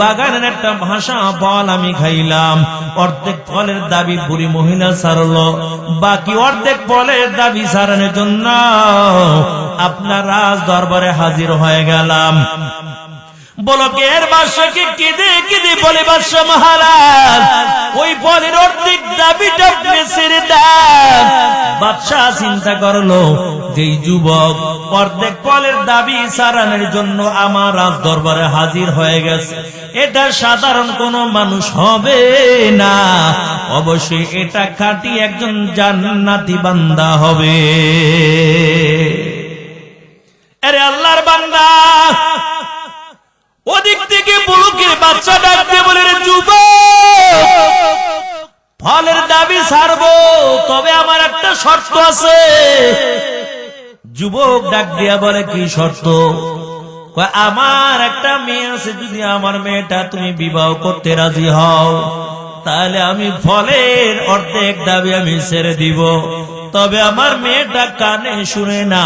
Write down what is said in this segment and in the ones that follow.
বাগানের একটা ভাষা ফল আমি খাইলাম। অর্ধেক ফলের দাবি বুড়ি মহিলা সারলো, বাকি অর্ধেক ফলের দাবি সারানোর জন্য আপনার রাজ দরবারে হাজির হয়ে গেলাম। বলো কি এর বাদশাকে কেঁদে কেঁদে বলে বাদশা মহারাজ? ওই ফলের অর্ধেক বাদশাহ চিন্তা করল যুবক অর্ধেক ফলের দাবি সারানোর জন্য আমার রাজ দরবারে হাজির হয়ে গেছে। এটা সাধারণ কোন মানুষ হবে না। অবশ্যই এটা খাঁটি একজন জান্নাতি বান্দা হবে। আরে আল্লাহর বান্দা, ওদিক থেকে বুলুকের বাচ্চা ডাকতে বলে যুব ফলের দাবি ছাড়বো তবে আমার একটা শর্ত আছে। যুবক ডাক দিয়া বলে, কি শর্ত? আমার একটা মেয়ে আছে, যদি আমার মেয়েটা তুমি বিবাহ করতে রাজি হও, তাহলে আমি ফলের অর্ধেক দাবি আমি ছেড়ে দিব। তবে আমার মেয়েটা কানে শুনে না,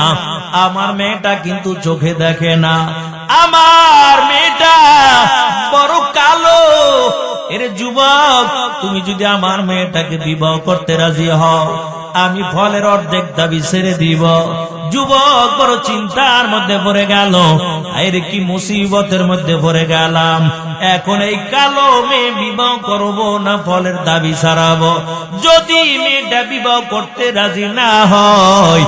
আমার মেয়েটা কিন্তু চোখে দেখে না। আমার মেয়েটা বড় কালো। এর যুবক, তুমি যদি আমার মেয়েটাকে বিবাহ করতে রাজি হও আমি ফলের অর্ধেক দাবি ছেড়ে দিব। যুবক বড় চিন্তার মধ্যে পড়ে গেল। এর কি মুসিবতের মধ্যে পড়ে গেলাম। এখন এই কালো মেয়ে বিবাহ করব না ফলের দাবি ছাড়াবো। যদি মেয়েটা বিবাহ করতে রাজি না হয়,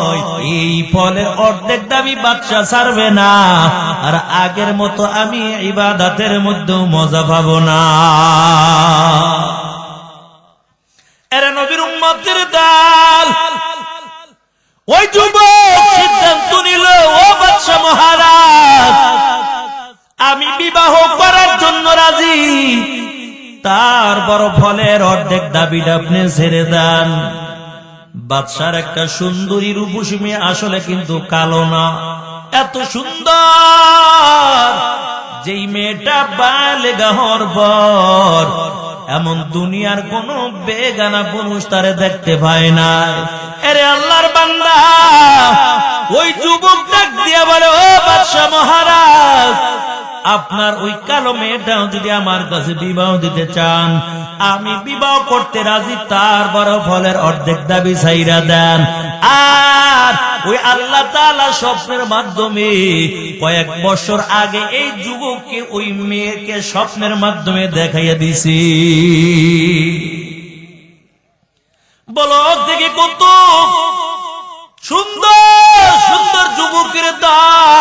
এই ফলের অর্ধেক দাবি বাচ্চা ছাড়বে না। আর আগের মতো আমি ইবাদাতের মধ্যেও মজা পাবো না। এরা নবীর উম্মতের দাল ওই যুবক সিদ্ধান্ত নিল, ও বাদশা মহারাজ, আমি বিবাহ করার জন্য রাজি। তার বড় ফলের অর্ধেক দাবিটা আপনি ছেড়ে দেন। বাদশার একটা সুন্দরী রূপসী আসলে কিন্তু কালো না। এত সুন্দর, যেই মেয়েটা বালেগা হওয়ার বর এমন দুনিয়ার কোন বেগানা পুরুষ তারে দেখতে পায় না এরে আল্লাহর আপনার ওই কালো মেয়েটাও যদি আমার কাছে বিবাহ দিতে চান, আমি বিবাহ করতে রাজি, তার বড় ফলের অর্ধেক দাবি ছাইরা দেন। আর ওই আল্লাহ স্বপ্নের মাধ্যমে কয়েক বছর আগে এই যুবককে ওই মেয়েকে স্বপ্নের মাধ্যমে দেখাইয়া দিছি। বলো, দেখি কত সুন্দর সুন্দর যুবকের দাম